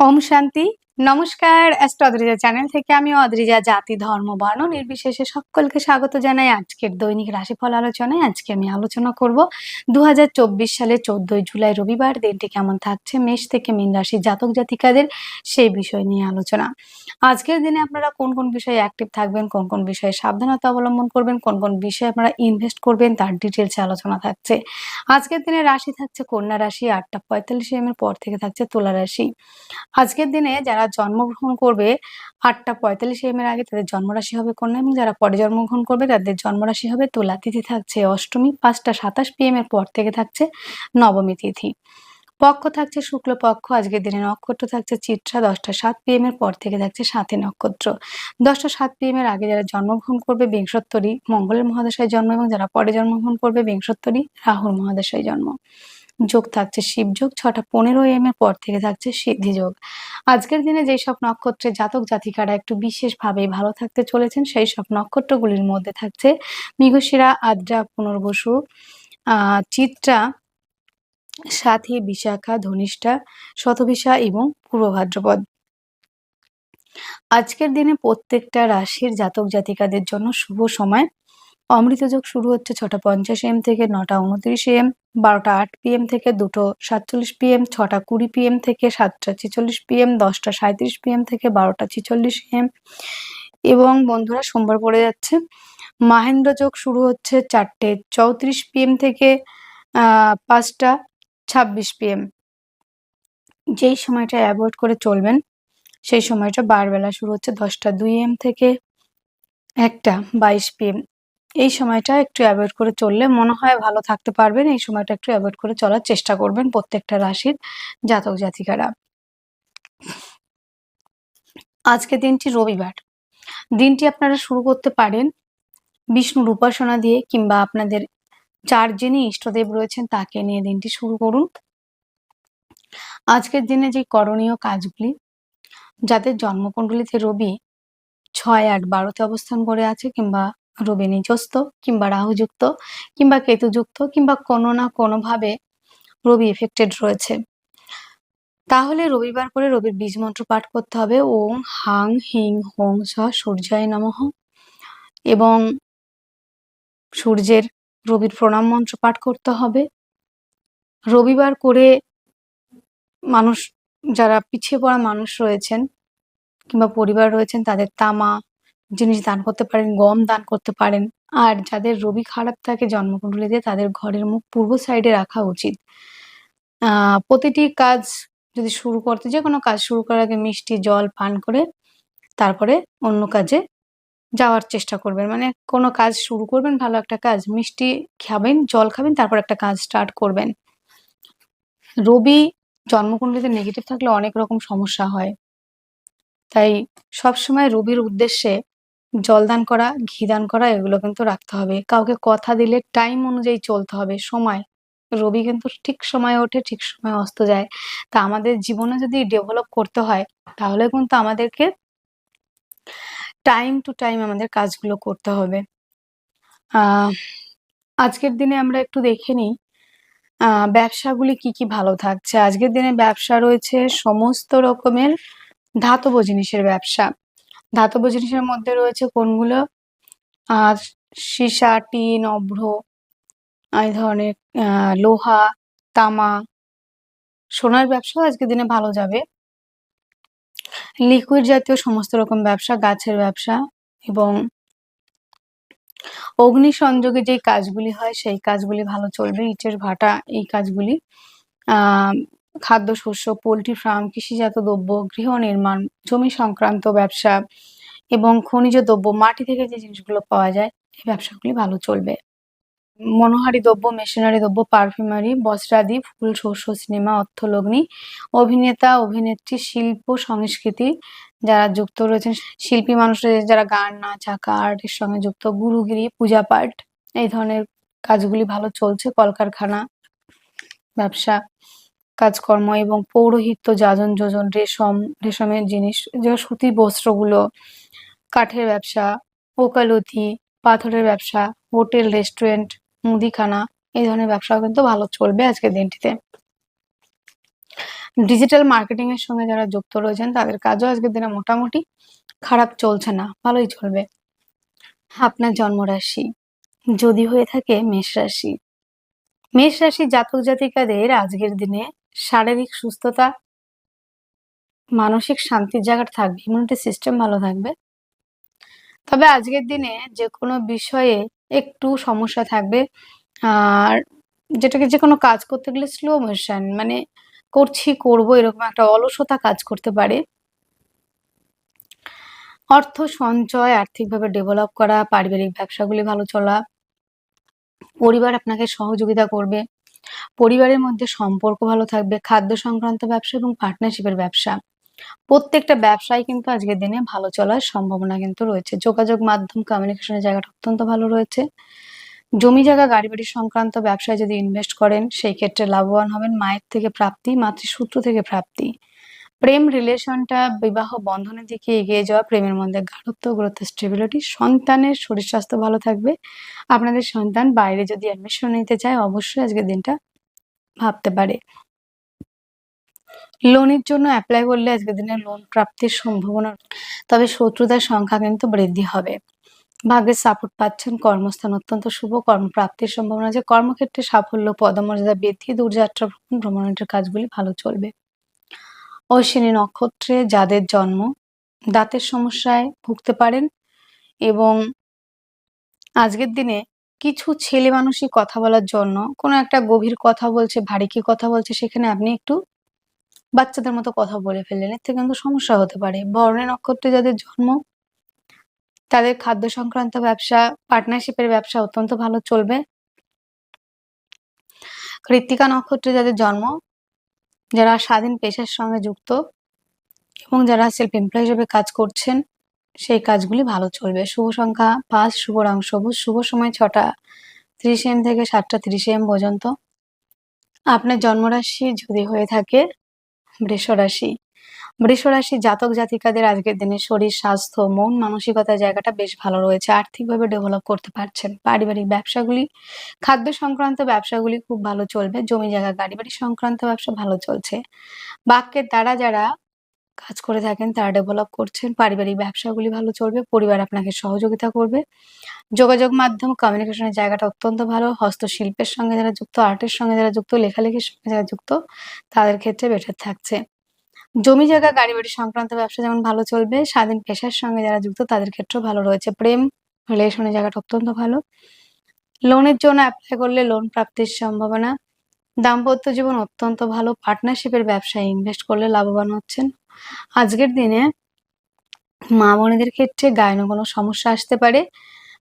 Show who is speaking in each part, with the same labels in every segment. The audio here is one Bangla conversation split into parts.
Speaker 1: ওম শান্তি। নমস্কার অ্যাস্ট্রো অদ্রিজা চ্যানেল থেকে আমি অদ্রিজা জাতি, ধর্ম, বর্ণ নির্বিশেষে সকলকে স্বাগত জানাই আজকের দৈনিক রাশিফল আলোচনায়। আজকে আমি আলোচনা করব দু সালে চোদ্দই জুলাই রবিবার, দিনটি কেমন থাকছে, মেষ থেকে মীন রাশি জাতক জাতিকাদের, সেই বিষয় নিয়ে আলোচনা। আজকের দিনে আপনারা কোন কোন বিষয়ে অ্যাক্টিভ থাকবেন, কোন কোন বিষয়ে সাবধানতা অবলম্বন করবেন, কোন কোন বিষয়ে আপনারা ইনভেস্ট করবেন, তার ডিটেলসে আলোচনা থাকছে। আজকের দিনে রাশি থাকছে কন্যা রাশি, আটটা পঁয়তাল্লিশ এম এর পর থেকে থাকছে তুলা রাশি। আজকের দিনে যারা জন্মগ্রহণ করবে আটটা পঁয়তাল্লিশ এম এর আগে তাদের জন্মরাশি হবে কন্যা এবং যারা পরে জন্মগ্রহণ করবে তাদের জন্মরাশি হবে তুলা। তিথি থাকছে অষ্টমী, পাঁচটা সাতাশ পিএম এর পর থেকে থাকছে নবমী তিথি। পক্ষ থাকছে শুক্লপক্ষ আজকের দিনে নক্ষত্র থাকছে চিত্রা, দশটা সাত পিএম এর পর থেকে থাকছে সাথী নক্ষত্র। দশটা সাত পিএম এর আগে যারা জন্মগ্রহণ করবে বিংশোত্তরী মঙ্গলের মহাদশায় জন্ম এবং যারা পরে জন্মগ্রহণ করবে বিংশোত্তরী রাহুর মহাদশায় জন্ম। যোগ থাকছে শিবযোগ ছটা পনেরো এম এর পর থেকে থাকছে সিদ্ধি যোগ। আজকের দিনে যেই সব জাতক জাতিকারা একটু বিশেষভাবে ভালো থাকতে চলেছেন, সেই সব নক্ষত্রগুলির মধ্যে থাকছে মৃগশিরা, আদ্রা, পুনর্বসু চিত্রা, সাথী, বিশাখা, ধনিষ্ঠা, শতভিসা এবং পূর্ব ভাদ্রপদ আজকের দিনে প্রত্যেকটা রাশির জাতক জাতিকাদের জন্য শুভ সময়। অমৃত যোগ শুরু হচ্ছে ছটা পঞ্চাশ এম থেকে নটা উনত্রিশ এম, বারোটা আট পিএম থেকে দুটো সাতচল্লিশ পিএম, ছটা কুড়ি পিএম থেকে সাতটা ছেচল্লিশ পিএম, দশটা সাঁত্রিশ পিএম থেকে বারোটা ছেচল্লিশ এম। এবং বন্ধুরা, সোমবার পড়ে যাচ্ছে। মাহেন্দ্র যোগ শুরু হচ্ছে চারটে চৌত্রিশ পিএম থেকে পাঁচটা ছাব্বিশ পিএম। যেই সময়টা অ্যাভয়েড করে চলবেন, সেই সময়টা বারবেলা শুরু হচ্ছে দশটা দুই এম থেকে একটা বাইশ পিএম। এই সময়টা একটু অ্যাভয়েড করে চললে মনে হয় ভালো থাকতে পারবেন। এই সময়টা একটু অ্যাভয়েড করে চলার চেষ্টা করবেন প্রত্যেকটা রাশির জাতক জাতিকারা। আজকে দিনটি রবিবার। দিনটি আপনারা শুরু করতে পারেন বিষ্ণুর উপাসনা দিয়ে কিংবা আপনাদের যার যিনি ইষ্টদেব রয়েছেন তাকে নিয়ে দিনটি শুরু করুন। আজকের দিনে যে করণীয় কাজগুলি, যাদের জন্মকুণ্ডলিতে রবি ছয় আট বারোতে অবস্থান করে আছে কিংবা রবি নিজস্ত কিংবা রাহুযুক্ত কিংবা কেতুযুক্ত কিংবা কোনো না কোনোভাবে রবি এফেক্টেড রয়েছে। তাহলে রবিবার করে রবির বীজ মন্ত্র পাঠ করতে হবে। ওং হাং হিং হোং স সূর্যায় নমঃ। এবং সূর্যের রবির প্রণাম মন্ত্র পাঠ করতে হবে। রবিবার করে মানুষ, যারা পিছিয়ে পড়া মানুষ রয়েছেন কিংবা পরিবার রয়েছেন, তাদের তামা জিনিস দান করতে পারেন, গম দান করতে পারেন। আর যাদের রবি খারাপ থাকে জন্মকুণ্ডলীতে তাদের ঘরের মুখ পূর্ব সাইডে রাখা উচিত। প্রতিটি কাজ যদি শুরু করতে যে কোনো কাজ শুরু করার আগে মিষ্টি, জল, পান করে তারপরে অন্য কাজে যাওয়ার চেষ্টা করবেন। মানে কোনো কাজ শুরু করবেন, ভালো একটা কাজ, মিষ্টি খাবেন, জল খাবেন, তারপর একটা কাজ স্টার্ট করবেন। রবি জন্মকুণ্ডলীতে নেগেটিভ থাকলে অনেক রকম সমস্যা হয়। তাই সবসময় রবির উদ্দেশ্যে জল দান করা, ঘি দান করা, এগুলো কিন্তু রাখতে হবে। কাউকে কথা দিলে টাইম অনুযায়ী চলতে হবে। সময়। রবি কিন্তু ঠিক সময়ে ওঠে, ঠিক সময় অস্ত যায়। তা আমাদের জীবনে যদি ডেভেলপ করতে হয়, তাহলে কিন্তু আমাদেরকে টাইম টু টাইম আমাদের কাজগুলো করতে হবে। আজকের দিনে আমরা একটু দেখে নিই ব্যবসাগুলি কি কি ভালো থাকছে। আজকের দিনে ব্যবসা রয়েছে সমস্ত রকমের ধাতব জিনিসের ব্যবসা। ধাতব জিনিসের মধ্যে রয়েছে কোনগুলো? আর সীসা, টিন, অভ্র, এই ধরনের লোহা, তামা। সোনার ব্যবসাও আজকের দিনে ভালো যাবে। লিকুইড জাতীয় সমস্ত রকম ব্যবসা, গাছের ব্যবসা এবং অগ্নি সংযোগে যে কাজগুলি হয়, সেই কাজগুলি ভালো চলবে। ইটের ভাটা, এই কাজগুলি। খাদ্যশস্য, পোলট্রি ফার্ম, কৃষিজাত দ্রব্য, গৃহ নির্মাণ, জমি সংক্রান্ত ব্যবসা এবং খনিজ দ্রব্য, মাটি থেকে যে জিনিসগুলো পাওয়া যায়, এই ব্যবসাগুলি ভালো চলবে। মনোহারি দ্রব্য, মেশিনারি দ্রব্য, পারফিউমারি, বস্ত্রাদি, ফুল, শস্য, সিনেমা, অর্থলগ্নি, অভিনেতা, অভিনেত্রী, শিল্প, সংস্কৃতি যারা যুক্ত রয়েছেন, শিল্পী মানুষ রয়েছে যারা গান, নাচ, আঁকা, আর্টের সঙ্গে যুক্ত, গুরুগিরি, পূজা পাঠ, এই ধরনের কাজগুলি ভালো চলছে, কলকারখানা, ব্যবসা। কাজকর্ম এবং পৌরোহিত্য, যাজন যোজন, রেশম, রেশমের জিনিস যে সুতির বস্ত্রগুলো, কাঠের ব্যবসা, ওকালতি, পাথরের ব্যবসা, হোটেল, রেস্টুরেন্ট, মুদিখানা, এই ধরনের ব্যবসাও কিন্তু ভালো চলবে আজকের দিনটিতে। ডিজিটাল মার্কেটিং এর সঙ্গে যারা যুক্ত রয়েছেন, তাদের কাজও আজকের দিনে মোটামুটি খারাপ চলছে না, ভালোই চলবে। আপনার জন্মরাশি, যদি হয়ে থাকে মেষ রাশি। মেষ রাশি জাতক জাতিকাদের আজকের দিনে শারীরিক সুস্থতা, মানসিক শান্তির জায়গাটা থাকবে ইমিউনিটি সিস্টেম ভালো থাকবে। তবে আজকের দিনে যে কোনো বিষয়ে একটু সমস্যা থাকবে। আর যেটাকে যে কোনো কাজ করতে গেলে স্লো মোশন মানে করছি, করব, এরকম একটা অলসতা কাজ করতে পারে। অর্থ সঞ্চয়, আর্থিকভাবে ডেভেলপ করা, পারিবারিক ব্যবসাগুলি ভালো চলা, পরিবার আপনাকে সহযোগিতা করবে। পরিবারের মধ্যে সম্পর্ক ভালো থাকবে, খাদ্য সংক্রান্ত ব্যবসা এবং পার্টনারশিপের ব্যবসা। প্রত্যেকটা ব্যবসায় কিন্তু আজকের দিনে ভালো চলার সম্ভাবনা কিন্তু রয়েছে। যোগাযোগ মাধ্যম কমিউনিকেশনের জায়গাটা অত্যন্ত ভালো রয়েছে। জমি জায়গা গাড়ি বাড়ি সংক্রান্ত ব্যবসায় যদি ইনভেস্ট করেন, সেই ক্ষেত্রে লাভবান হবেন মায়ের থেকে প্রাপ্তি, মাতৃসূত্র থেকে প্রাপ্তি। প্রেম রিলেশনটা বিবাহ বন্ধনের দিকে এগিয়ে যাওয়া, প্রেমের মধ্যে গাঢ়ত্ব গ্রোথ স্টেবিলিটি সন্তানের শরীর স্বাস্থ্য ভালো থাকবে। আপনাদের সন্তান বাইরে যদি অ্যাডমিশন নিতে চায়, অবশ্যই আজকের দিনটা ভাবতে পারে। লোনের জন্য অ্যাপ্লাই করলে আজকের দিনে লোন প্রাপ্তির সম্ভাবনা তবে শত্রুতার সংখ্যা কিন্তু বৃদ্ধি হবে। ভাগ্যের সাপোর্ট পাচ্ছেন, কর্মস্থান অত্যন্ত শুভ কর্মপ্রাপ্তির সম্ভাবনা আছে। কর্মক্ষেত্রে সাফল্য, পদমর্যাদা বৃদ্ধি, দূরযাত্রা, ভ্রমণ, ভ্রমণের কাজগুলি ভালো চলবে। অশ্বিনী নক্ষত্রে যাদের জন্ম দাঁতের সমস্যায় ভুগতে পারেন এবং আজকের দিনে কিছু ছেলে মানুষই কথা বলার জন্য কোনো একটা গভীর কথা বলছে, ভারী কি কথা বলছে সেখানে আপনি একটু বাচ্চাদের মতো কথা বলে ফেললেন। এর থেকে কিন্তু সমস্যা হতে পারে। বর্ণের নক্ষত্রে যাদের জন্ম, তাদের খাদ্য সংক্রান্ত ব্যবসা, পার্টনারশিপের ব্যবসা অত্যন্ত ভালো চলবে। কৃত্তিকা নক্ষত্রে যাদের জন্ম যারা স্বাধীন পেশার সঙ্গে যুক্ত এবং যারা সেলফ এমপ্লয় হিসেবে কাজ করছেন, সেই কাজগুলি ভালো চলবে। শুভ সংখ্যা পাঁচ, শুভ রং সবুজ। শুভ সময় ছটা, ত্রিশ এম থেকে সাতটা ত্রিশ এম পর্যন্ত। আপনার জন্মরাশি যদি হয়ে থাকে বৃষ রাশি বৃষ রাশি জাতক জাতিকাদের আজকের দিনে শরীর, স্বাস্থ্য, মন মানসিকতার জায়গাটা বেশ ভালো রয়েছে। আর্থিকভাবে ডেভেলপ করতে পারছেন। পারিবারিক ব্যবসাগুলি, খাদ্য সংক্রান্ত ব্যবসাগুলি খুব ভালো চলবে। জমি জায়গা, গাড়ি বাড়ি সংক্রান্ত ব্যবসা ভালো চলছে। বাক্যের দ্বারা যারা কাজ করে থাকেন, তারা ডেভেলপ করছেন। পারিবারিক ব্যবসাগুলি ভালো চলবে। পরিবার আপনাকে সহযোগিতা করবে। যোগাযোগ মাধ্যম কমিউনিকেশনের জায়গাটা অত্যন্ত ভালো। হস্তশিল্পের সঙ্গে যারা যুক্ত আর্টের সঙ্গে যারা যুক্ত, লেখালেখির সঙ্গে যারা যুক্ত, তাদের ক্ষেত্রে বেটার থাকছে। জমি জায়গা, গাড়ি বাড়ি সংক্রান্ত ব্যবসা যেমন ভালো চলবে, স্বাধীন পেশার সঙ্গে যারা যুক্ত তাদের ক্ষেত্রেও ভালো রয়েছে। প্রেম রিলেশনের জায়গাটা অত্যন্ত ভালো। লোনের জন্য অ্যাপ্লাই করলে লোন প্রাপ্তির সম্ভাবনা। দাম্পত্য জীবন অত্যন্ত ভালো। পার্টনারশিপের ব্যবসায় ইনভেস্ট করলে লাভবান হচ্ছেন। আজকের দিনে মা বোনেদের ক্ষেত্রে গায়নে কোনো সমস্যা আসতে পারে।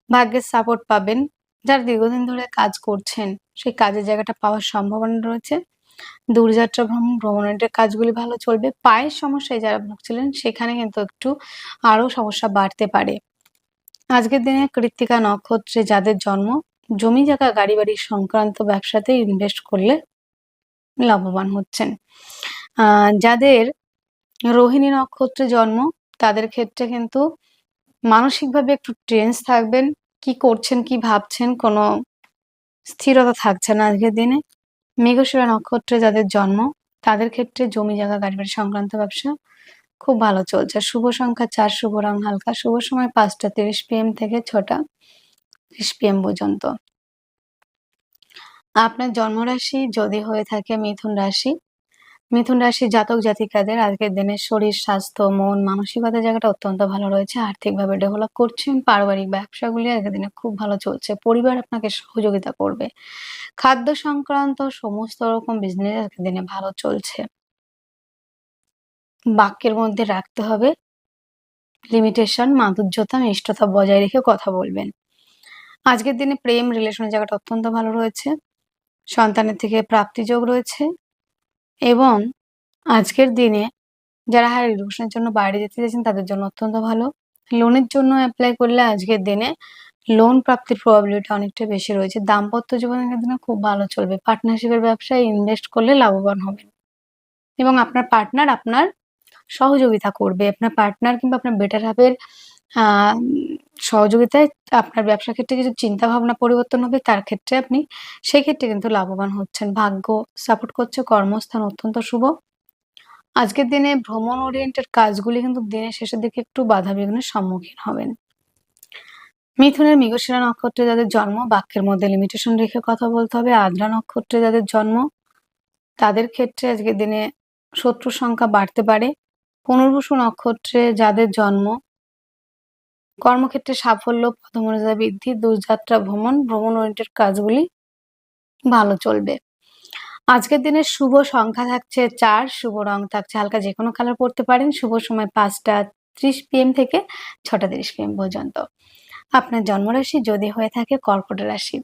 Speaker 1: ভাগ্যের সাপোর্ট পাবেন। যারা দীর্ঘদিন ধরে কাজ করছেন, সেই কাজের জায়গাটা পাওয়ার সম্ভাবনা রয়েছে। দূরযাত্রা ভ্রমণ, ভ্রমণের কাজগুলি ভালো চলবে। পায়ের সমস্যায় যারা ভুগছিলেন, সেখানে কিন্তু একটু আরও সমস্যা বাড়তে পারে। আজকের দিনে কৃত্তিকা নক্ষত্রে যাদের জন্ম, জমি জায়গা গাড়ি বাড়ি সংক্রান্ত ব্যবসাতে ইনভেস্ট করলে লাভবান হচ্ছেন। যাদের রোহিণী নক্ষত্রে জন্ম, তাদের ক্ষেত্রে কিন্তু মানসিকভাবে একটু টেন্স থাকবেন। কি করছেন, কি ভাবছেন, কোনো স্থিরতা থাকছে না আজকের দিনে। মৃগশিরা নক্ষত্রে যাদের জন্ম, তাদের ক্ষেত্রে জমি জায়গা, গাড়ি বাড়ি সংক্রান্ত ব্যবসা খুব ভালো চলছে। শুভ সংখ্যা চার, শুভ রং হালকা। শুভ সময় পাঁচটা, তিরিশ পিএম থেকে ছটা ত্রিশ পিএম পর্যন্ত। আপনার জন্মরাশি যদি হয়ে থাকে মিথুন রাশি মিথুন রাশি জাতক জাতিকাদের আজকের দিনে শরীর, স্বাস্থ্য, মন মানসিকতার জায়গাটা অত্যন্ত ভালো রয়েছে। আর্থিকভাবে ডেভেলপ করছেন, পারিবারিক ব্যবসাগুলি আজকের দিনে খুব ভালো চলছে। পরিবার আপনাকে সহযোগিতা করবে। খাদ্য সংক্রান্ত সমস্ত রকম বিজনেস আজকের দিনে ভালো চলছে। বাক্যের মধ্যে রাখতে হবে লিমিটেশন মাধুর্যতা মিষ্টতা বজায় রেখে কথা বলবেন। আজকের দিনে প্রেম রিলেশনের জায়গাটা অত্যন্ত ভালো রয়েছে। সন্তানের থেকে প্রাপ্তিযোগ রয়েছে। এবং আজকের দিনে যারা হায়ার এডুকেশনের জন্য বাইরে যেতে চাইছেন, তাদের জন্য অত্যন্ত ভালো। লোনের জন্য অ্যাপ্লাই করলে আজকের দিনে লোন প্রাপ্তির প্রবাবিলিটি অনেকটা বেশি রয়েছে। দাম্পত্য জীবনের দিনে খুব ভালো চলবে। পার্টনারশিপের ব্যবসায় ইনভেস্ট করলে লাভবান হবেন। এবং আপনার পার্টনার আপনার সহযোগিতা করবে। আপনার পার্টনার কিংবা আপনার বেটার হাফের সহযোগিতায় আপনার ব্যবসা ক্ষেত্রে কিছু চিন্তা ভাবনা পরিবর্তন হবে, তার ক্ষেত্রে আপনি সেক্ষেত্রে কিন্তু লাভবান হচ্ছেন। ভাগ্য সাপোর্ট করছে, কর্মস্থান অত্যন্ত শুভ। আজকের দিনে ভ্রমণ ওরিয়েন্টেড কাজগুলি কিন্তু দিনের শেষের দিকে একটু বাধা বিঘ্নের সম্মুখীন হবেন। মিথুনের মৃগশিরা নক্ষত্রে যাদের জন্ম, বাক্যের মধ্যে লিমিটেশন রেখে কথা বলতে হবে। আদ্রা নক্ষত্রে যাদের জন্ম, তাদের ক্ষেত্রে আজকের দিনে শত্রুর সংখ্যা বাড়তে পারে। পুনর্বসু নক্ষত্রে যাদের জন্ম কর্মক্ষেত্রে সাফল্য পদমর্যাদা বৃদ্ধি, দূরযাত্রা, ভ্রমণ ভ্রমণ ওরিয়েন্টেড কাজগুলি ভালো চলবে। আজকের দিনের শুভ সংখ্যা থাকছে চার, শুভ রং থাকছে হালকা যে কোনো কালার পড়তে পারেন, শুভ সময় পাঁচটা ত্রিশ পিএম থেকে ছটা তিরিশ পিএম পর্যন্ত। আপনার জন্মরাশি যদি হয়ে থাকে কর্কট রাশি।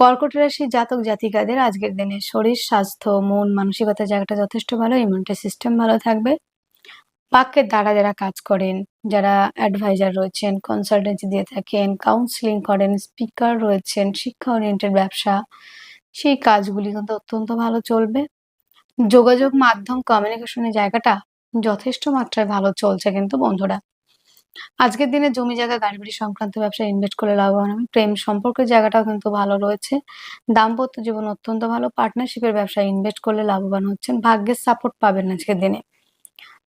Speaker 1: কর্কট রাশি জাতক জাতিকাদের আজকের দিনে শরীর, স্বাস্থ্য, মন, মানসিকতা জায়গাটা যথেষ্ট ভালো ইমিউনিটি সিস্টেম ভালো থাকবে। বাক্যের দ্বারা যারা কাজ করেন, যারা অ্যাডভাইজার রয়েছেন কনসালটেন্সি দিয়ে থাকেন কাউন্সিলিং করেন স্পিকার রয়েছেন, শিক্ষা ওরিয়েন্টেড ব্যবসা, সেই কাজগুলি কিন্তু অত্যন্ত ভালো চলবে। যোগাযোগ মাধ্যম কমিউনিকেশনের জায়গাটা যথেষ্ট মাত্রায় ভালো চলছে কিন্তু বন্ধুরা। আজকের দিনে জমি জায়গা গাড়ি বাড়ি সংক্রান্ত ব্যবসায় ইনভেস্ট করলে লাভবান হবে প্রেম সম্পর্কের জায়গাটাও কিন্তু ভালো রয়েছে। দাম্পত্য জীবন অত্যন্ত ভালো। পার্টনারশিপের ব্যবসায় ইনভেস্ট করলে লাভবান হচ্ছেন। ভাগ্যের সাপোর্ট পাবেন আজকের দিনে।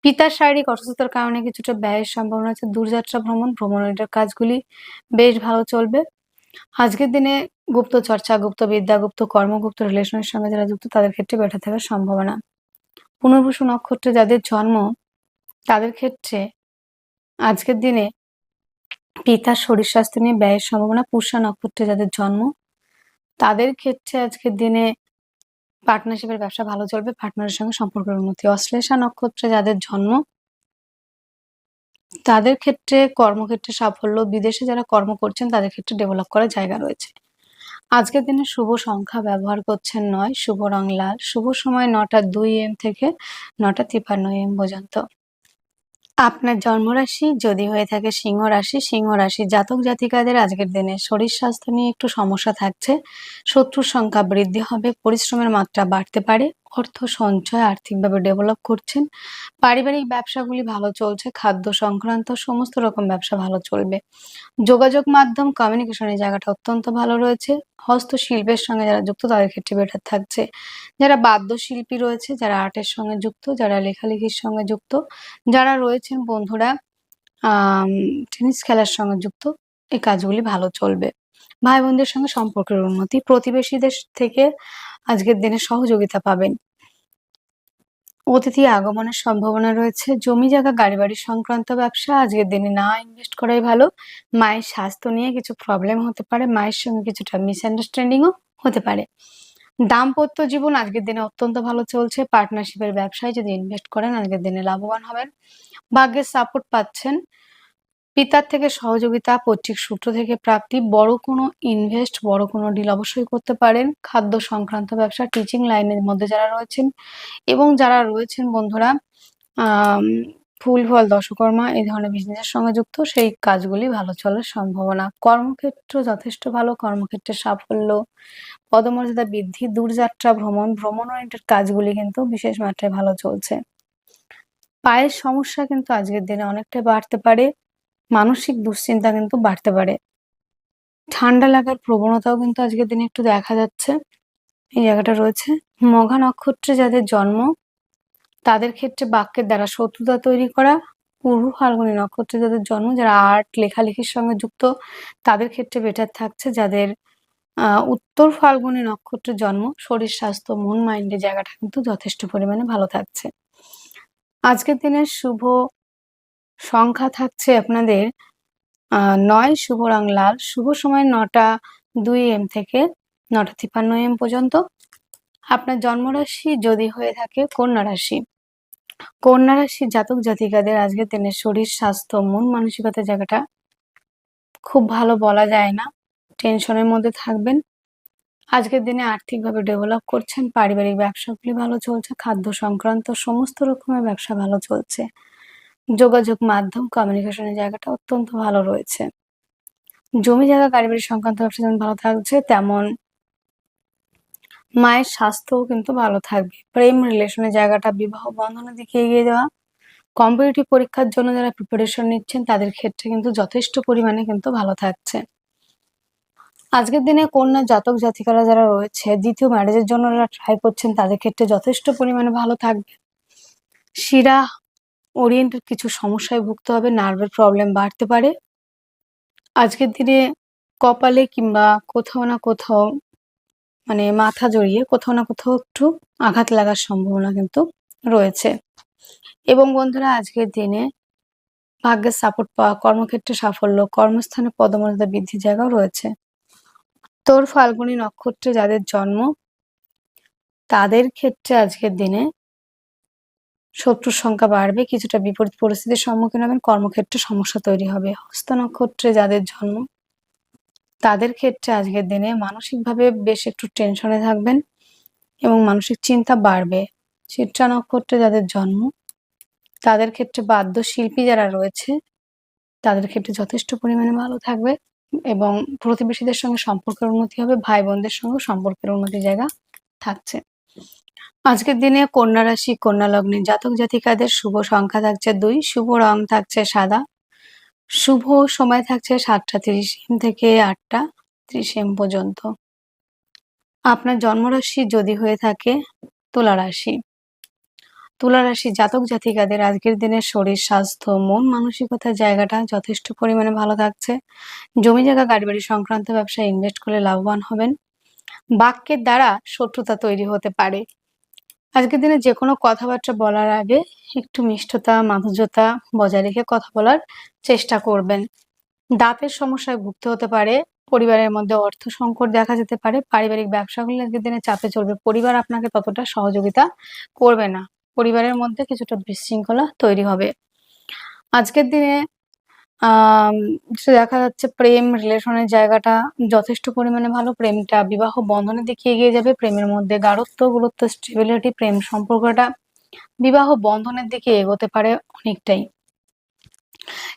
Speaker 1: পিতার শারীরিক অসুস্থতার কারণে কিছুটা ব্যয়ের সম্ভাবনা আছে। দূরযাত্রা ভ্রমণ ভ্রমণের কাজগুলি বেশ ভালো চলবে। আজকের দিনে গুপ্ত চর্চা, গুপ্ত বিদ্যা, গুপ্ত কর্ম, গুপ্ত রিলেশনের সঙ্গে যারা যুক্ত, তাদের ক্ষেত্রে বেটার থাকার সম্ভাবনা। পুনর্বসু নক্ষত্রে যাদের জন্ম, তাদের ক্ষেত্রে আজকের দিনে পিতার শরীর স্বাস্থ্য নিয়ে ব্যয়ের সম্ভাবনা, পুষা নক্ষত্রে যাদের জন্ম, তাদের ক্ষেত্রে আজকের দিনে পার্টনারশিপের ব্যবসা ভালো চলবে, পার্টনারের সঙ্গে সম্পর্কের উন্নতি। অশ্লেষা নক্ষত্রে যাদের জন্ম, তাদের ক্ষেত্রে কর্মক্ষেত্রে সাফল্য, বিদেশে যারা কর্ম করছেন, তাদের ক্ষেত্রে ডেভেলপ করার জায়গা রয়েছে। আজকের দিনে শুভ সংখ্যা ব্যবহার করছেন নয়, শুভ রং লাল, শুভ সময় নটা দুই এম থেকে নটা তিপ্পান্ন এম পর্যন্ত। আপনার জন্মরাশি যদি হয়ে থাকে সিংহ রাশি সিংহ রাশি জাতক জাতিকাদের আজকের দিনে শরীর স্বাস্থ্য নিয়ে একটু সমস্যা থাকছে। শত্রুর সংখ্যা বৃদ্ধি হবে, পরিশ্রমের মাত্রা বাড়তে পারে। অর্থ সঞ্চয় আর্থিকভাবে ডেভেলপ করছেন। পারিবারিক ব্যবসাগুলি ভালো চলছে, খাদ্য সংক্রান্ত সমস্ত রকম ব্যবসা ভালো চলবে। যোগাযোগ মাধ্যম কমিউনিকেশনের জায়গাটা অত্যন্ত ভালো রয়েছে। হস্তশিল্পের সঙ্গে যারা যুক্ত, তাদের ক্ষেত্রে বেটার থাকছে। যারা বাদ্যশিল্পী রয়েছে, যারা আর্টের সঙ্গে যুক্ত, যারা লেখালেখির সঙ্গে যুক্ত, যারা রয়েছেন বন্ধুরা টেনিস খেলার সঙ্গে যুক্ত, এই কাজগুলি ভালো চলবে। ভাই বোনদের সঙ্গে সম্পর্কের উন্নতি। প্রতিবেশীদের থেকে আজকের দিনে সহযোগিতা পাবেন। অতিথি আগমনের সম্ভাবনা রয়েছে। জমি জায়গা গাড়ি বাড়ি সংক্রান্ত ব্যবসা আজকের দিনে না ইনভেস্ট করাই ভালো। মায়ের স্বাস্থ্য নিয়ে কিছু প্রবলেম হতে পারে। মায়ের সঙ্গে কিছুটা মিসআন্ডারস্ট্যান্ডিংও হতে পারে। দাম্পত্য জীবন আজকের দিনে অত্যন্ত ভালো চলছে। পার্টনারশিপের ব্যবসায় যদি ইনভেস্ট করেন, আজকের দিনে লাভবান হবেন। ভাগ্যের সাপোর্ট পাচ্ছেন। পিতার থেকে সহযোগিতা, পৈতৃক সূত্র থেকে প্রাপ্তি, বড় কোনো ইনভেস্ট বড় কোনো ডিল অবশ্যই করতে পারেন। খাদ্য সংক্রান্ত ব্যবসা টিচিং লাইনের মধ্যে যারা রয়েছেন এবং যারা রয়েছেন বন্ধুরা ফুল ফল, দশকর্মা, এই ধরনের বিজনেসের সঙ্গে যুক্ত, সেই কাজগুলি ভালো চলার সম্ভাবনা। কর্মক্ষেত্র যথেষ্ট ভালো কর্মক্ষেত্রে সাফল্য, পদমর্যাদা বৃদ্ধি, দূরযাত্রা, ভ্রমণ ভ্রমণ ওরিয়েন্টেড কাজগুলি কিন্তু বিশেষ মাত্রায় ভালো চলছে। পায়ের সমস্যা কিন্তু আজকের দিনে অনেকটাই বাড়তে পারে। মানসিক দুশ্চিন্তা কিন্তু বাড়তে পারে। ঠান্ডা লাগার প্রবণতাও কিন্তু আজকের দিনে একটু দেখা যাচ্ছে। এই জায়গাটা রয়েছে। মঘা নক্ষত্রে যাদের জন্ম, তাদের ক্ষেত্রে বাক্যের দ্বারা শত্রুতা তৈরি করা পূর্ব ফাল্গুনী নক্ষত্রে যাদের জন্ম, যারা আর্ট, লেখালেখির সঙ্গে যুক্ত, তাদের ক্ষেত্রে বেটার থাকছে যাদের উত্তর ফাল্গুনী নক্ষত্রের জন্ম, শরীর, স্বাস্থ্য, মন মাইন্ডের জায়গাটা কিন্তু যথেষ্ট পরিমাণে ভালো থাকছে। আজকের দিনের শুভ সংখ্যা থাকছে আপনাদের নয় শুভ রং লাল শুভ সময় নটা দুই এম থেকে নটা তিপ্পান্ন এম পর্যন্ত। আপনার জন্মরাশি যদি হয়ে থাকে কন্যা রাশি। কন্যা রাশি জাতক জাতিকাদের আজকের দিনে শরীর, স্বাস্থ্য, মন মানসিকতার জায়গাটা খুব ভালো বলা যায় না। টেনশনের মধ্যে থাকবেন। আজকের দিনে আর্থিকভাবে ডেভেলপ করছেন, পারিবারিক ব্যবসাগুলি ভালো চলছে, খাদ্য সংক্রান্ত সমস্ত রকমের ব্যবসা ভালো চলছে। যোগাযোগ মাধ্যম কমিউনিকেশনের জায়গাটা অত্যন্ত ভালো রয়েছে। জমি জায়গা বাড়ি সংক্রান্ত ব্যবসা যেমন ভালো থাকছে, তেমন মায়ের স্বাস্থ্যও কিন্তু ভালো থাকবে। প্রেম রিলেশনের জায়গাটা, বিবাহ বন্ধনের দিকে এগিয়ে যাওয়া কম্পিটিটিভ পরীক্ষার জন্য যারা প্রিপারেশন নিচ্ছেন, তাদের ক্ষেত্রে কিন্তু যথেষ্ট পরিমাণে কিন্তু ভালো থাকছে। আজকের দিনে কন্যা জাতক জাতিকারা যারা রয়েছে, দ্বিতীয় ম্যারেজের জন্য যারা ট্রাই করছেন, তাদের ক্ষেত্রে যথেষ্ট পরিমাণে ভালো থাকবে। শিরা ওরিয়েন্টেড কিছু সমস্যায় ভুগতে হবে নার্ভের প্রবলেম বাড়তে পারে। আজকের দিনে কপালে কিংবা কোথাও না কোথাও মানে মাথা জড়িয়ে কোথাও না কোথাও একটু আঘাত লাগার সম্ভাবনা কিন্তু রয়েছে। এবং বন্ধুরা, আজকের দিনে ভাগ্যের সাপোর্ট পাওয়া, কর্মক্ষেত্রে সাফল্য, কর্মস্থানে পদমর্যাদা বৃদ্ধির জায়গাও রয়েছে। তোর ফাল্গুনী নক্ষত্রে যাদের জন্ম, তাদের ক্ষেত্রে আজকের দিনে শত্রুর সংখ্যা বাড়বে, কিছুটা বিপরীত পরিস্থিতির সম্মুখীন হবেন, কর্মক্ষেত্রে সমস্যা তৈরি হবে। হস্ত নক্ষত্রে যাদের জন্ম, তাদের ক্ষেত্রে আজকের দিনে মানসিকভাবে বেশ একটু টেনশনে থাকবেন এবং মানসিক চিন্তা বাড়বে। চিত্রা নক্ষত্রে যাদের জন্ম, তাদের ক্ষেত্রে বাদ্য শিল্পী যারা রয়েছে, তাদের ক্ষেত্রে যথেষ্ট পরিমাণে ভালো থাকবে এবং প্রতিবেশীদের সঙ্গে সম্পর্কের উন্নতি হবে ভাই বোনদের সঙ্গে সম্পর্কের উন্নতি জায়গা থাকছে। আজকের দিনে কন্যা রাশি, কন্যা লগ্নে জাতক জাতিকাদের শুভ সংখ্যা থাকছে দুই, শুভ রং থাকছে সাদা, শুভ সময় থাকছে সাতটা তিরিশ এম থেকে আটটা ত্রিশ এম পর্যন্ত। আপনার জন্মরাশি যদি হয়ে থাকে তুলা রাশি। তুলা রাশি জাতক জাতিকাদের আজকের দিনে শরীর, স্বাস্থ্য, মন মানসিকতার জায়গাটা যথেষ্ট পরিমাণে ভালো থাকছে। জমি জায়গা, গাড়ি বাড়ি সংক্রান্ত ব্যবসায় ইনভেস্ট করলে লাভবান হবেন। বাক্যের দ্বারা শত্রুতা তৈরি হতে পারে। আজকের দিনে যে কোনো কথাবার্তা বলার আগে একটু মিষ্টতা, মাধুর্যতা বজায় রেখে কথা বলার চেষ্টা করবেন। দাঁতের সমস্যায় ভুগতে হতে পারে, পরিবারের মধ্যে অর্থ সংকট দেখা যেতে পারে, পারিবারিক ব্যবসাগুলো আজকের দিনে চাপে চলবে, পরিবার আপনাকে ততটা সহযোগিতা করবে না। পরিবারের মধ্যে কিছুটা বিশৃঙ্খলা তৈরি হবে। আজকের দিনে আহ দেখা যাচ্ছে, প্রেম রিলেশনের জায়গাটা যথেষ্ট পরিমাণে ভালো। প্রেমটা বিবাহ বন্ধনের দিকে এগিয়ে যাবে। প্রেমের মধ্যে গাঢ়ত্ব গুরুত্ব স্টেবিলিটি প্রেম সম্পর্কটা বিবাহ বন্ধনের দিকে এগোতে পারে অনেকটাই।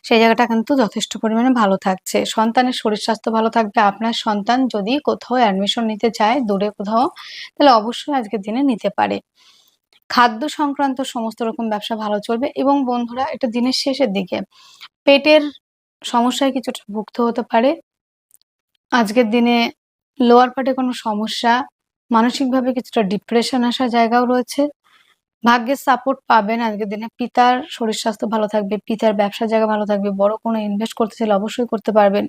Speaker 1: সেই জায়গাটা কিন্তু যথেষ্ট পরিমাণে ভালো থাকছে। সন্তানের শরীর স্বাস্থ্য ভালো থাকবে। আপনার সন্তান যদি কোথাও অ্যাডমিশন নিতে চায়, দূরে কোথাও, তাহলে অবশ্যই আজকের দিনে নিতে পারে। খাদ্য সংক্রান্ত সমস্ত রকম ব্যবসা ভালো চলবে এবং বন্ধুরা, এটা দিনের শেষের দিকে। পেটের সমস্যায় কিছুটা ভুগতে হতে পারে। আজকের দিনে লোয়ার পার্টে কোনো সমস্যা, মানসিকভাবে কিছুটা ডিপ্রেশন আসার জায়গাও রয়েছে। ভাগ্যের সাপোর্ট পাবেন আজকের দিনে। পিতার শরীর স্বাস্থ্য ভালো থাকবে, পিতার ব্যবসার জায়গা ভালো থাকবে, বড় কোনো ইনভেস্ট করতে চাইলে অবশ্যই করতে পারবেন।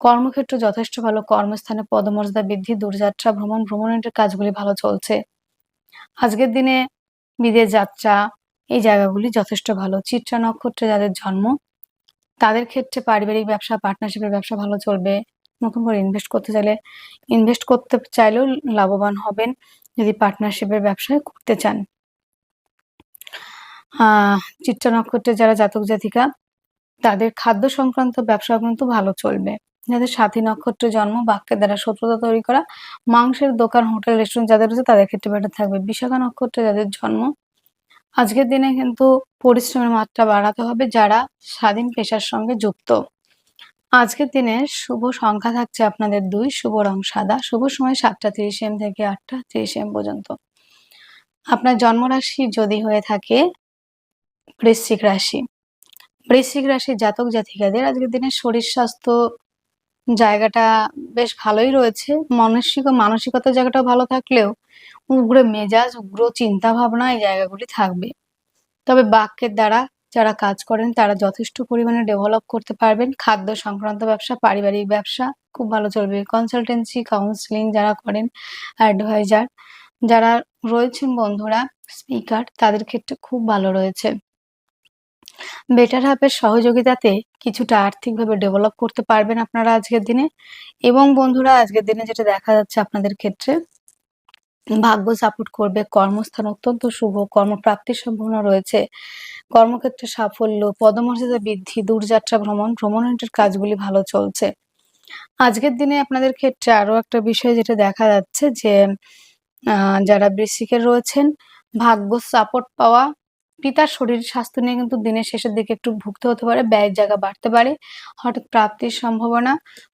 Speaker 1: কর্মক্ষেত্র যথেষ্ট ভালো, কর্মস্থানে পদমর্যাদা বৃদ্ধি, দূরযাত্রা, ভ্রমণ, ভ্রমণের কাজগুলি ভালো চলছে। আজকের দিনে বিদেশ যাত্রা এই জায়গাগুলি যথেষ্ট ভালো। চিত্রা নক্ষত্রে যাদের জন্ম, তাদের ক্ষেত্রে পারিবারিক ব্যবসা পার্টনারশিপের ব্যবসা ভালো চলবে। নতুন করে ইনভেস্ট করতে চাইলে ইনভেস্ট করতে চাইলেও লাভবান হবেন যদি পার্টনারশিপের ব্যবসায় করতে চান। চিত্রা নক্ষত্রে যারা জাতক জাতিকা তাদের খাদ্য সংক্রান্ত ব্যবসা কিন্তু ভালো চলবে। যাদের সাথী নক্ষত্রে জন্ম, বাক্যের দ্বারা শত্রুতা তৈরি করা, মাংসের দোকান, হোটেল রেস্টুরেন্ট যাদের রয়েছে তাদের ক্ষেত্রে বেটার থাকবে। বিশাখা নক্ষত্রে যাদের জন্ম, আজকের দিনে কিন্তু পরিশ্রমের মাত্রা বাড়াতে হবে যারা স্বাধীন পেশার সঙ্গে যুক্ত। আজকের দিনে শুভ সংখ্যা থাকছে আপনাদের দুই, শুভ রং সাদা, শুভ সময় সাতটা তিরিশ এম থেকে আটটা তিরিশ এম পর্যন্ত। আপনার জন্মরাশি যদি হয়ে থাকে বৃশ্চিক রাশি। বৃশ্চিক রাশির জাতক জাতিকাদের আজকের দিনে শরীর স্বাস্থ্য জায়গাটা বেশ ভালোই রয়েছে। মানসিক ও মানসিকতার জায়গাটাও ভালো থাকলেও উগ্র মেজাজ, উগ্র চিন্তা ভাবনা এই জায়গাগুলি থাকবে। তবে বাক্যের দ্বারা যারা কাজ করেন, তারা যথেষ্ট পরিমাণে ডেভেলপ করতে পারবেন। খাদ্য সংক্রান্ত ব্যবসা, পারিবারিক ব্যবসা, খুব ভালো চলবে। কনসালটেন্সি কাউন্সিলিং যারা করেন অ্যাডভাইজার যারা রয়েছেন বন্ধুরা স্পিকার তাদের ক্ষেত্রে খুব ভালো রয়েছে। বেটার হাফের সহযোগিতাতে কিছুটা আর্থিকভাবে ডেভেলপ করতে পারবেন আপনারা আজকের দিনে। এবং বন্ধুরা, আজকের দিনে যেটা দেখা যাচ্ছে আপনাদের ক্ষেত্রে, ভাগ্য সাপোর্ট করবে, কর্মস্থান অত্যন্ত শুভ কর্মপ্রাপ্তির সম্ভাবনা রয়েছে। কর্মক্ষেত্রে সাফল্য, পদমর্যাদা বৃদ্ধি, দূরযাত্রা ভ্রমণ, ভ্রমণের কাজগুলি ভালো চলছে। আজকের দিনে আপনাদের ক্ষেত্রে আরও একটা বিষয় যেটা দেখা যাচ্ছে যে যারা বৃশ্চিকের রয়েছেন, ভাগ্য সাপোর্ট পাওয়া পিতার শরীর স্বাস্থ্য নিয়ে কিন্তু দিনের শেষের দিকে একটু ভুগতে হতে পারে, ব্যয়ের জায়গা বাড়তে পারে, হঠাৎ প্রাপ্তির সম্ভাবনা,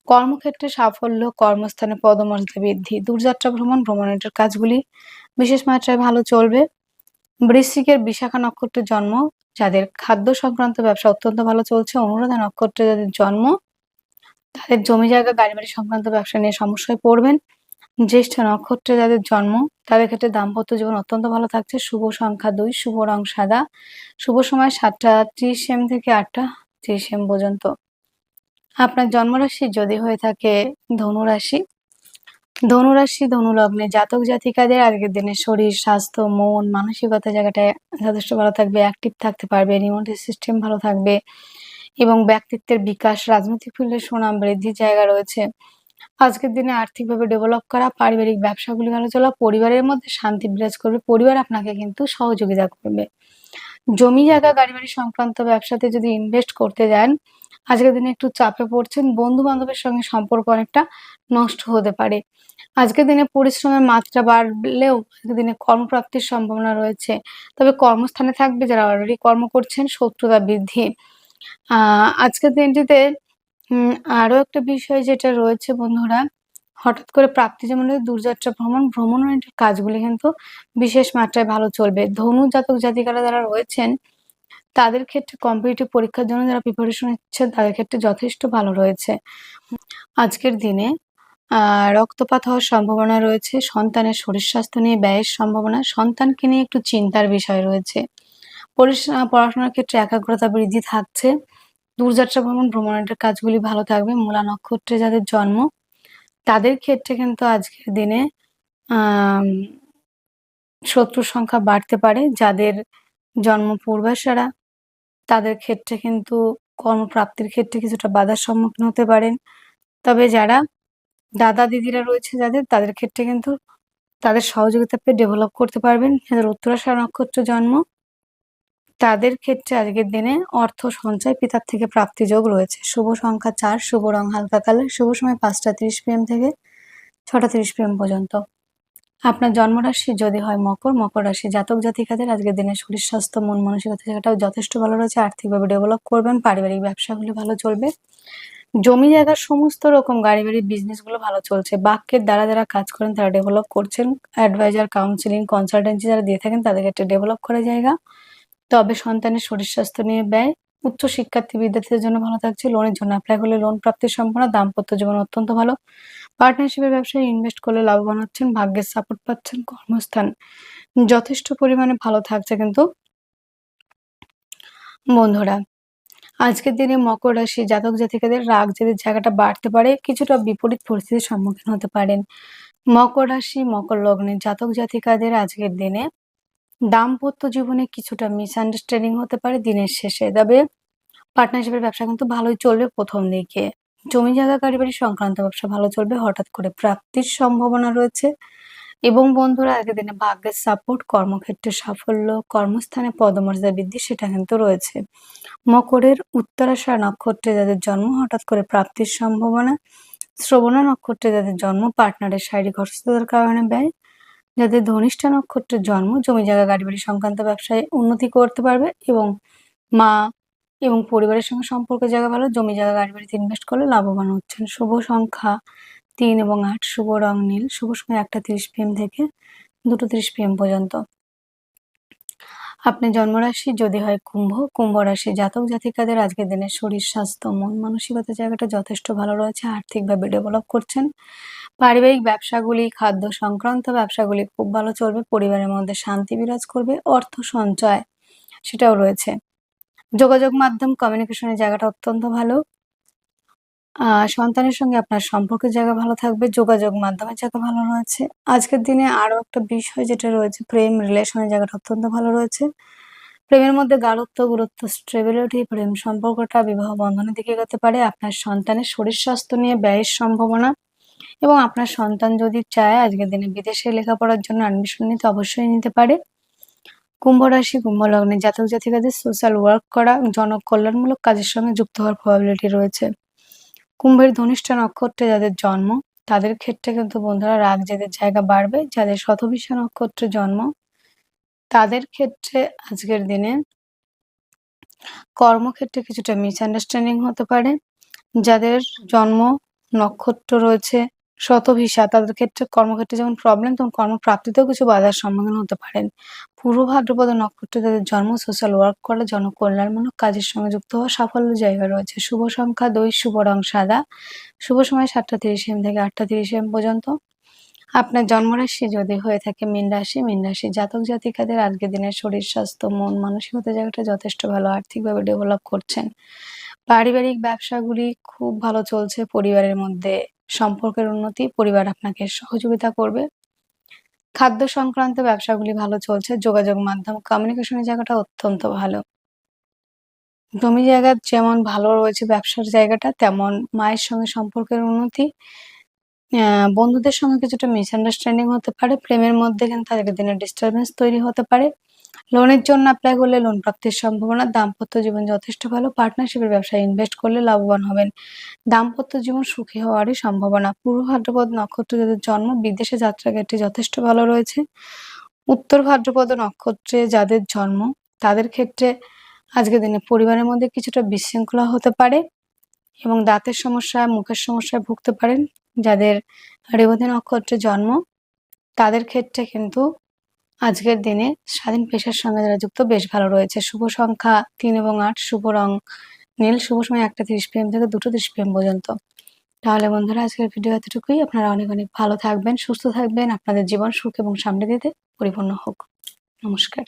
Speaker 1: কর্মক্ষেত্রে সাফল্য, কর্মস্থানে পদমর্যাদা বৃদ্ধি, দূরযাত্রা ভ্রমণ, ভ্রমণের কাজগুলি বিশেষ মাত্রায় ভালো চলবে। বৃশ্চিকের বিশাখা নক্ষত্রের জন্ম, যাদের খাদ্য সংক্রান্ত ব্যবসা অত্যন্ত ভালো চলছে, অনুরাধা নক্ষত্রে যাদের জন্ম, তাদের জমি জায়গা, গাড়ি বাড়ি সংক্রান্ত ব্যবসা নিয়ে সমস্যায় পড়বেন। জ্যেষ্ঠ নক্ষত্রে যাদের জন্ম, তাদের ক্ষেত্রে দাম্পত্য জীবন অত্যন্ত ভালো থাকছে। শুভ সংখ্যা দুই, শুভ রং সাদা। শুভ সময় সাতটা ত্রিশ এম থেকে আটটা ত্রিশ এম পর্যন্ত। আপনার জন্মরাশি যদি হয়ে থাকে ধনুরাশি ধনুরাশি ধনুলগ্নে জাতক জাতিকাদের আজকের দিনে শরীর, স্বাস্থ্য, মন, মানসিকতা জায়গাটায় যথেষ্ট ভালো থাকবে অ্যাক্টিভ থাকতে পারবে ইমিউনিটি সিস্টেম ভালো থাকবে এবং ব্যক্তিত্বের বিকাশ, রাজনৈতিক ফিল্ডে সুনাম বৃদ্ধির জায়গা রয়েছে। আজকের দিনে আর্থিকভাবে ডেভেলপ করা, পারিবারিক ব্যবসাগুলি ভালো চলা, পরিবারের মধ্যে শান্তি বিরাজ করবে, পরিবার আপনাকে কিন্তু সহযোগিতা করবে। জমি জায়গা গাড়ি বাড়ি সংক্রান্ত ব্যবসাতে যদি ইনভেস্ট করতে যান, আজকের দিনে একটু চাপে পড়ছেন বন্ধু বান্ধবের সঙ্গে সম্পর্ক অনেকটা নষ্ট হতে পারে। আজকের দিনে পরিশ্রমের মাত্রা বাড়লেও আজকের দিনে কর্মপ্রাপ্তির সম্ভাবনা রয়েছে। তবে কর্মস্থানে থাকবে যারা অলরেডি কর্ম করছেন, শত্রুতা বৃদ্ধি। আজকের দিনটিতে উম আরও একটা বিষয় যেটা রয়েছে বন্ধুরা, হঠাৎ করে প্রাপ্তি যেমন দূরযাত্রা ভ্রমণ ভ্রমণ oriented কাজগুলি কিন্তু বিশেষ মাত্রায় ভালো চলবে। ধনু জাতক জাতিকারা যারা রয়েছেন, তাদের ক্ষেত্রে কম্পিটিটিভ পরীক্ষার জন্য যারা প্রিপারেশন নিচ্ছেন তাদের ক্ষেত্রে যথেষ্ট ভালো রয়েছে। আজকের দিনে রক্তপাত হওয়ার সম্ভাবনা রয়েছে, সন্তানের শরীর স্বাস্থ্য নিয়ে ব্যয়ের সম্ভাবনা, সন্তানকে নিয়ে একটু চিন্তার বিষয় রয়েছে। পড়াশোনার ক্ষেত্রে একাগ্রতা বৃদ্ধি থাকছে। দূরযাত্রা ভ্রমণ, ভ্রমণের কাজগুলি ভালো থাকবে। মূলা নক্ষত্রে যাদের জন্ম, তাদের ক্ষেত্রে কিন্তু আজকের দিনে শত্রুর সংখ্যা বাড়তে পারে। যাদের জন্ম পূর্বাশারা, তাদের ক্ষেত্রে কিন্তু কর্মপ্রাপ্তির ক্ষেত্রে কিছুটা বাধার সম্মুখীন হতে পারেন। তবে যারা দাদা দিদিরা রয়েছে যাদের, তাদের ক্ষেত্রে কিন্তু তাদের সহযোগিতা পেয়ে ডেভেলপ করতে পারবেন। যাদের উত্তরাশারা নক্ষত্র জন্ম তাদের ক্ষেত্রে আজকের দিনে অর্থ সঞ্চয় পিতার থেকে প্রাপ্তি যোগ রয়েছে। শুভ সংখ্যা চার, শুভ রং হালকা কালার, শুভ সময় পাঁচটা তিরিশ পিএম থেকে ছটা তিরিশ পিএম পর্যন্ত। আপনার জন্মরাশি যদি হয় মকর মকর রাশি জাতক জাতিকাদের আজকের দিনে শরীর স্বাস্থ্য, মন মানসিকতা জায়গাটাও যথেষ্ট ভালো রয়েছে। আর্থিকভাবে ডেভেলপ করবেন, পারিবারিক ব্যবসাগুলি ভালো চলবে। জমি জায়গার সমস্ত রকম গাড়ি বাড়ি বিজনেসগুলো ভালো চলছে। বাক্যের দ্বারা যারা কাজ করেন তারা ডেভেলপ করছেন। অ্যাডভাইজার কাউন্সিলিং কনসালটেন্সি যারা দিয়ে থাকেন তাদের ক্ষেত্রে ডেভেলপ করা জায়গা। তবে সন্তানের শরীর স্বাস্থ্য নিয়ে ব্যয়, উচ্চ শিক্ষার্থী বিদ্যার্থীদের জন্য ভালো থাকছে লোনের জন্য। অ্যাপ্লাই করলে লোন প্রাপ্তির সম্ভাবনা দাম্পত্য জীবন অত্যন্ত ভালো। পার্টনারশিপের ব্যবসায় ইনভেস্ট করলে লাভবান হচ্ছেন, ভাগ্যের সাপোর্ট পাচ্ছেন কর্মস্থান। যথেষ্ট পরিমাণে ভালো থাকছে কিন্তু বন্ধুরা। আজকের দিনে মকর রাশি জাতক জাতিকাদের রাগ জেদের জায়গাটা বাড়তে পারে, কিছুটা বিপরীত পরিস্থিতির সম্মুখীন হতে পারেন। মকর রাশি, মকর লগ্নের জাতক জাতিকাদের আজকের দিনে দাম্পত্য জীবনে কিছুটা মিসআন্ডারস্ট্যান্ডিং হতে পারে দিনের শেষে। তবে পার্টনারশিপের ব্যবসা কিন্তু ভালোই চলবে প্রথম দিকে। জমি জায়গা বাড়ি সংক্রান্ত ব্যবসা ভালো চলবে, হঠাৎ করে প্রাপ্তির সম্ভাবনা রয়েছে। এবং বন্ধুরা, আগের দিনে ভাগ্যের সাপোর্ট কর্মক্ষেত্রে সাফল্য, কর্মস্থানে পদমর্যাদা বৃদ্ধি, সেটা কিন্তু রয়েছে। মকরের উত্তরাশা নক্ষত্রে যাদের জন্ম, হঠাৎ করে প্রাপ্তির সম্ভাবনা। শ্রবণা নক্ষত্রে যাদের জন্ম পার্টনারের শারীরিক অসুস্থতার কারণে ব্যয়। যাদের ধনিষ্ঠ নক্ষত্রের জন্ম জমি জায়গা, গাড়ি বাড়ি সংক্রান্ত ব্যবসায় উন্নতি করতে পারবে এবং মা এবং পরিবারের সঙ্গে সম্পর্ক জায়গা ভালো, জমি জায়গা, গাড়ি বাড়িতে ইনভেস্ট করলে লাভবান হচ্ছেন। শুভ সংখ্যা তিন এবং আট, শুভ রং নীল। শুভ সময় একটা তিরিশ পিএম থেকে দুটো তিরিশ পিএম পর্যন্ত। আপনার জন্মরাশি, যদি হয় কুম্ভ কুম্ভ রাশি জাতক জাতিকাদের আজকের দিনে শরীর, স্বাস্থ্য, মন মানসিকতা জায়গাটা যথেষ্ট ভালো রয়েছে, আর্থিকভাবে ডেভেলপ করছেন। পারিবারিক ব্যবসাগুলি, খাদ্য সংক্রান্ত ব্যবসাগুলি খুব ভালো চলবে, পরিবারের মধ্যে শান্তি বিরাজ করবে, অর্থ সঞ্চয় সেটাও রয়েছে। যোগাযোগ মাধ্যম কমিউনিকেশনের জায়গাটা অত্যন্ত ভালো। সন্তানের সঙ্গে আপনার সম্পর্কের জায়গা ভালো থাকবে, যোগাযোগ মাধ্যমের জায়গা ভালো রয়েছে। আজকের দিনে আরও একটা বিষয় যেটা রয়েছে, প্রেম রিলেশনের জায়গাটা অত্যন্ত ভালো রয়েছে। প্রেমের মধ্যে গাঢ়ত্ব, গুরুত্ব স্টেবিলিটি প্রেম সম্পর্কটা বিবাহ বন্ধনের দিকে এগোতে পারে। আপনার সন্তানের শরীর স্বাস্থ্য নিয়ে ব্যয়ের সম্ভাবনা এবং আপনার সন্তান যদি চায় আজকের দিনে বিদেশে লেখাপড়ার জন্য অ্যাডমিশন নিতে, অবশ্যই নিতে পারে। কুম্ভ রাশি, কুম্ভ লগ্নে জাতক জাতিকাদের সোশ্যাল ওয়ার্ক করা, জনকল্যাণমূলক কাজের সঙ্গে যুক্ত হওয়ার প্রবাবিলিটি রয়েছে। কুম্ভের ধনিষ্ঠা নক্ষত্রে যাদের জন্ম, তাদের ক্ষেত্রে কিন্তু বন্ধুরা রাগ যাদের জায়গা বাড়বে। যাদের শতবিশা নক্ষত্রে জন্ম, তাদের ক্ষেত্রে আজকের দিনে কর্মক্ষেত্রে কিছুটা মিসআন্ডারস্ট্যান্ডিং হতে পারে। যাদের জন্ম নক্ষত্র রয়েছে শতভিসা, তাদের ক্ষেত্রে কর্মক্ষেত্রে যেমন প্রবলেম তেমন কর্মপ্রাপ্তিতেও কিছু বাধার সম্মুখীন হতে পারেন। পূর্ব ভাদ্রপদ নক্ষত্রে তাদের জন্ম সোশ্যাল ওয়ার্ক করা, জনকল্যাণমূলক কাজের সঙ্গে যুক্ত হওয়া সাফল্য জায়গা রয়েছে। শুভ সংখ্যা দুই, শুভ রং সাদা। শুভ সময় সাতটা তিরিশ এম থেকে আটটা তিরিশ এম পর্যন্ত। আপনার জন্মরাশি যদি হয়ে থাকে মীন রাশি মীন রাশি জাতক জাতিকাদের আজকের দিনের শরীর, স্বাস্থ্য, মন, মানসিকতা জায়গাটা যথেষ্ট ভালো। আর্থিকভাবে ডেভেলপ করছেন। পারিবারিক ব্যবসাগুলি খুব ভালো চলছে পরিবারের মধ্যে। সম্পর্কের উন্নতি, পরিবার আপনাকে সহযোগিতা করবে। খাদ্য সংক্রান্ত ব্যবসাগুলি ভালো চলছে। যোগাযোগ মাধ্যম কমিউনিকেশনের জায়গাটা অত্যন্ত ভালো। জমি জায়গা যেমন ভালো রয়েছে ব্যবসার জায়গাটা, তেমন মায়ের সঙ্গে সম্পর্কের উন্নতি বন্ধুদের সঙ্গে কিছুটা মিসআন্ডারস্ট্যান্ডিং হতে পারে, প্রেমের মধ্যে কিন্তু আজকের দিনে ডিস্টারবেন্স তৈরি হতে পারে। লোনের জন্য অ্যাপ্লাই করলে লোন প্রাপ্তির সম্ভাবনা, দাম্পত্য জীবন যথেষ্ট ভালো পার্টনারশিপের ব্যবসায় ইনভেস্ট করলে লাভবান হবেন। দাম্পত্য জীবন সুখী হওয়ারই সম্ভাবনা। পূর্ব ভাদ্রপদ নক্ষত্র যাদের জন্ম, বিদেশে যাত্রা ক্ষেত্রে যথেষ্ট ভালো রয়েছে। উত্তর ভাদ্রপদ নক্ষত্রে যাদের জন্ম, তাদের ক্ষেত্রে আজকের দিনে পরিবারের মধ্যে কিছুটা বিশৃঙ্খলা হতে পারে এবং দাঁতের সমস্যা, মুখের সমস্যায় ভুগতে পারেন। যাদের রেবতী নক্ষত্রে জন্ম, তাদের ক্ষেত্রে কিন্তু আজকের দিনে স্বাধীন পেশার সঙ্গে যারা যুক্ত বেশ ভালো রয়েছে। শুভ সংখ্যা তিন এবং আট, শুভ রং নীল, শুভ সময় একটা তিরিশ পিএম থেকে দুটো তিরিশ পিএম পর্যন্ত। তাহলে বন্ধুরা, আজকের ভিডিও এতটুকুই। আপনারা অনেক অনেক ভালো থাকবেন, সুস্থ থাকবেন। আপনাদের জীবন সুখ এবং সামনে দিতে পরিপূর্ণ হোক। নমস্কার।